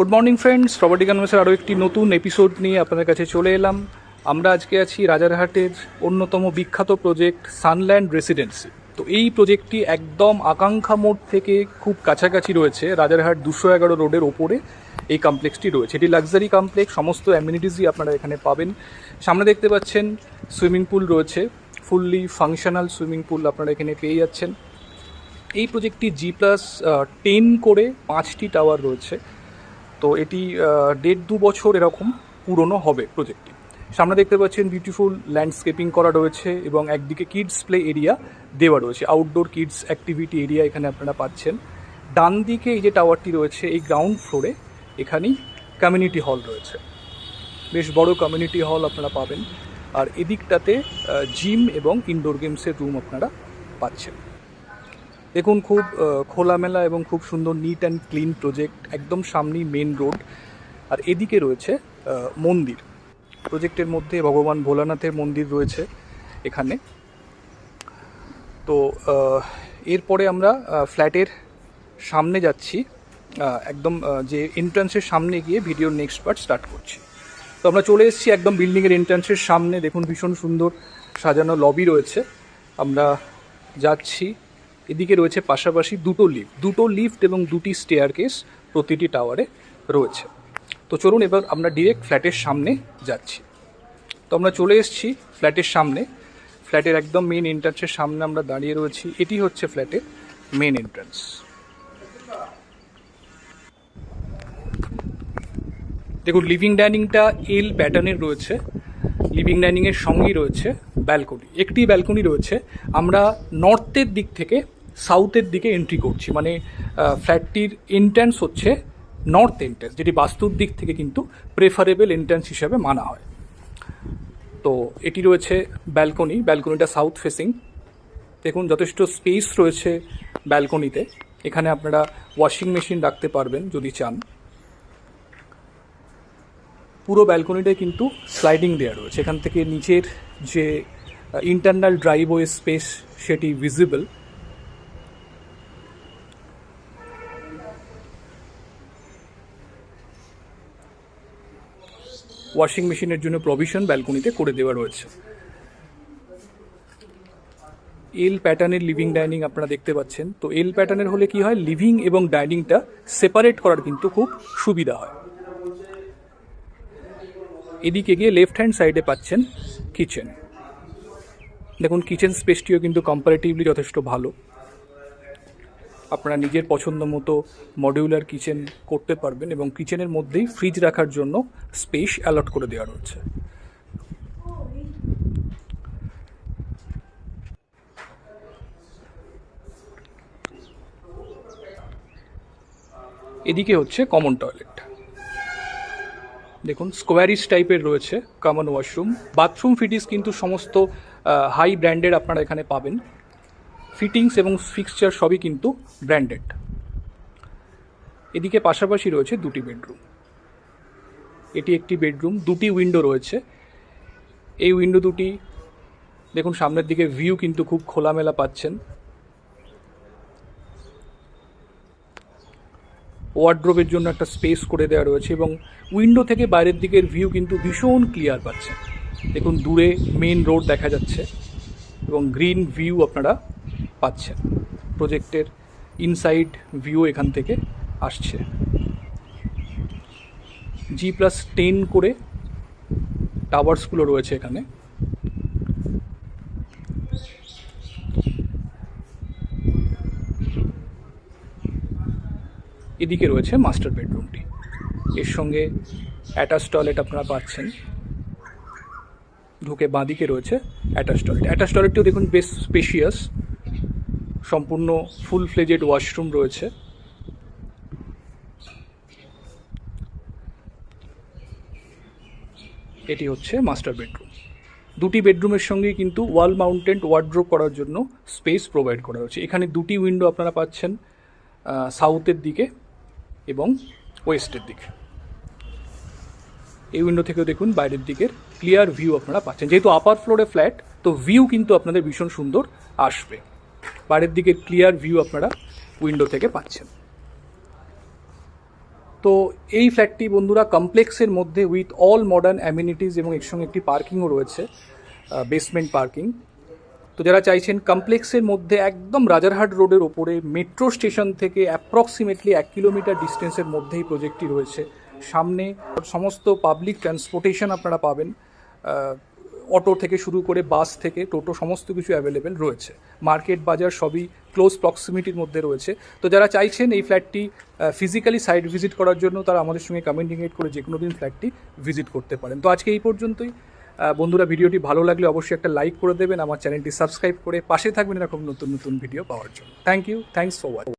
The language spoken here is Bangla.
গুড মর্নিং ফ্রেন্ডস প্রপার্টি কনভার্সের আরও একটি নতুন এপিসোড নিয়ে আপনাদের কাছে চলে এলাম। আমরা আজকে আছি রাজারহাটের অন্যতম বিখ্যাত প্রজেক্ট সানল্যান্ড রেসিডেন্সি তো এই প্রজেক্টটি একদম আকাঙ্ক্ষা মোড় থেকে খুব কাছাকাছি রয়েছে। রাজারহাট দুশো এগারো রোডের ওপরে এই কমপ্লেক্সটি রয়েছে। এটি লাক্সারি কমপ্লেক্স সমস্ত অ্যামিনিটিসই আপনারা এখানে পাবেন। সামনে দেখতে পাচ্ছেন সুইমিং পুল রয়েছে। ফুললি ফাংশনাল সুইমিং পুল আপনারা এখানে পেয়ে যাচ্ছেন। এই প্রজেক্টটি জি প্লাস টেন করে পাঁচটি টাওয়ার রয়েছে। তো এটি দেড় দু বছর এরকম পুরনো হবে প্রজেক্টটি। সামনে দেখতে পাচ্ছেন বিউটিফুল ল্যান্ডস্কেপিং করা রয়েছে এবং একদিকে কিডস প্লে এরিয়া দেওয়া রয়েছে আউটডোর কিডস অ্যাক্টিভিটি এরিয়া এখানে আপনারা পাচ্ছেন। ডান দিকে এই যে টাওয়ারটি রয়েছে, এই গ্রাউন্ড ফ্লোরে এখানেই কমিউনিটি হল রয়েছে। বেশ বড় কমিউনিটি হল আপনারা পাবেন। আর এদিকটাতে জিম এবং ইনডোর গেমসের রুম আপনারা পাচ্ছেন। দেখুন, খুব খোলামেলা এবং খুব সুন্দর নিট অ্যান্ড ক্লিন প্রজেক্ট একদম সামনেই মেন রোড আর এদিকে রয়েছে মন্দির। প্রজেক্টের মধ্যে ভগবান ভোলানাথের মন্দির রয়েছে এখানে। তো এরপরে আমরা ফ্ল্যাটের সামনে যাচ্ছি একদম যে এন্ট্রান্সের সামনে গিয়ে ভিডিওর নেক্সট পার্ট স্টার্ট করছি। তো আমরা চলে এসেছি একদম বিল্ডিংয়ের এন্ট্রান্সের সামনে। দেখুন, ভীষণ সুন্দর সাজানো লবি রয়েছে। আমরা যাচ্ছি এদিকে রয়েছে পাশাপাশি দুটো লিফট দুটো লিফট এবং দুটি স্টেয়ার কেস প্রতিটি টাওয়ারে রয়েছে। তো চলুন এবার আমরা ডিরেক্ট ফ্ল্যাটের সামনে যাচ্ছি। তো আমরা চলে এসেছি ফ্ল্যাটের সামনে। ফ্ল্যাটের একদম মেন এন্ট্রান্সের সামনে আমরা দাঁড়িয়ে রয়েছি। এটি হচ্ছে ফ্ল্যাটের মেন এন্ট্রান্স দেখুন লিভিং ডাইনিংটা এল প্যাটার্নের রয়েছে। লিভিং ডাইনিংয়ের সঙ্গেই রয়েছে ব্যালকনি একটি ব্যালকনি রয়েছে। আমরা নর্থের দিক থেকে সাউথের দিকে এন্ট্রি করছি। মানে ফ্ল্যাটটির এন্ট্রান্স হচ্ছে নর্থ এন্ট্রান্স যেটি বাস্তুর দিক থেকে কিন্তু প্রেফারেবল এন্ট্রান্স হিসাবে মানা হয়। তো, এটি রয়েছে ব্যালকনি ব্যালকনিটা সাউথ ফেসিং দেখুন, যথেষ্ট স্পেস রয়েছে ব্যালকনিতে এখানে আপনারা ওয়াশিং মেশিন রাখতে পারবেন যদি চান। পুরো ব্যালকনিটাই কিন্তু স্লাইডিং দেওয়া রয়েছে। এখান থেকে নিচের যে ইন্টারনাল ড্রাইভওয়ে স্পেস সেটি ভিজিবল ওয়াশিং মেশিনের জন্য প্রভিশন ব্যালকনিতে করে দেওয়া রয়েছে। এল প্যাটার্নের লিভিং ডাইনিং আপনারা দেখতে পাচ্ছেন। তো এল প্যাটার্নের হলে কি হয়? লিভিং এবং ডাইনিংটা সেপারেট করার কিন্তু খুব সুবিধা হয়। এদিকে গিয়ে লেফট হ্যান্ড সাইডে পাচ্ছেন কিচেন দেখুন কিচেন স্পেসটিও কিন্তু কম্পারেটিভলি যথেষ্ট ভালো। আপনারা নিজের পছন্দ মতো মডিউলার কিচেন করতে পারবেন এবং কিচেনের মধ্যেই ফ্রিজ রাখার জন্য স্পেস অ্যালট করে দেওয়া রয়েছে। এদিকে হচ্ছে কমন টয়লেট দেখুন স্কোয়ারিস টাইপের রয়েছে কমন ওয়াশরুম বাথরুম ফিটিংস কিন্তু সমস্ত হাই ব্র্যান্ডের আপনারা এখানে পাবেন। ফিটিংস এবং ফিক্সচার সবই কিন্তু ব্র্যান্ডেড এদিকে পাশাপাশি রয়েছে দুটি বেডরুম এটি একটি বেডরুম দুটি উইন্ডো রয়েছে। এই উইন্ডো দুটি, দেখুন সামনের দিকে ভিউ কিন্তু খুব খোলামেলা পাচ্ছেন। ওয়ার্ড্রোবের জন্য একটা স্পেস করে দেওয়া রয়েছে এবং উইন্ডো থেকে বাইরের দিকের ভিউ কিন্তু ভীষণ ক্লিয়ার পাচ্ছেন। দেখুন দূরে মেন রোড দেখা যাচ্ছে এবং গ্রিন ভিউ আপনারা পাচ্ছেন প্রজেক্টের ইনসাইড ভিউ এখান থেকে আসছে। জি প্লাস টেন করে টাওয়ার্সগুলো রয়েছে এখানে। এদিকে রয়েছে মাস্টার বেডরুমটি এর সঙ্গে অ্যাটাচ টয়লেট আপনারা পাচ্ছেন। ঢুকে বাঁদিকে রয়েছে অ্যাটাচ টয়লেট অ্যাটাচ টয়লেটটিও দেখুন বেশ স্পেশিয়াস সম্পূর্ণ ফুল ফ্লেজেড ওয়াশরুম রয়েছে। এটি হচ্ছে মাস্টার বেডরুম দুটি বেডরুমের সঙ্গে কিন্তু ওয়াল মাউন্টেড ওয়ার্ড্রোপ করার জন্য স্পেস প্রোভাইড করা হয়েছে। এখানে দুটি উইন্ডো আপনারা পাচ্ছেন সাউথের দিকে এবং ওয়েস্টের দিকে। এই উইন্ডো থেকেও দেখুন বাইরের দিকের ক্লিয়ার ভিউ আপনারা পাচ্ছেন। যেহেতু আপার ফ্লোরে ফ্ল্যাট তো ভিউ কিন্তু আপনাদের ভীষণ সুন্দর আসবে। বাইরের দিকে ক্লিয়ার ভিউ আপনারা উইন্ডো থেকে পাচ্ছেন। তো এই ফ্ল্যাটটি বন্ধুরা কমপ্লেক্সের মধ্যে উইথ অল মডার্ন অ্যামিনিটিস এবং এর সঙ্গে একটি পার্কিংও রয়েছে বেসমেন্ট পার্কিং তো যারা চাইছেন কমপ্লেক্সের মধ্যে একদম রাজারহাট রোডের ওপরে মেট্রো স্টেশন থেকে অ্যাপ্রক্সিমেটলি এক কিলোমিটার ডিস্টেন্সের মধ্যেই প্রজেক্টটি রয়েছে। সামনে সমস্ত পাবলিক ট্রান্সপোর্টেশন আপনারা পাবেন অটো থেকে শুরু করে বাস থেকে টোটো সমস্ত কিছু অ্যাভেলেবেল রয়েছে। মার্কেট বাজার সবই ক্লোজ প্রক্সিমিটির মধ্যে রয়েছে। তো যারা চাইছেন এই ফ্ল্যাটটি ফিজিক্যালি সাইট ভিজিট করার জন্য, তারা আমাদের সঙ্গে কমিউনিকেট করে যে কোনো দিন ফ্ল্যাটটি ভিজিট করতে পারেন। তো আজকে এই পর্যন্তই। বন্ধুরা ভিডিওটি ভালো লাগলে অবশ্যই একটা লাইক করে দেবেন, আমার চ্যানেলটি সাবস্ক্রাইব করে পাশে থাকবেন এরকম নতুন নতুন ভিডিও পাওয়ার জন্য। Thank you thanks for watching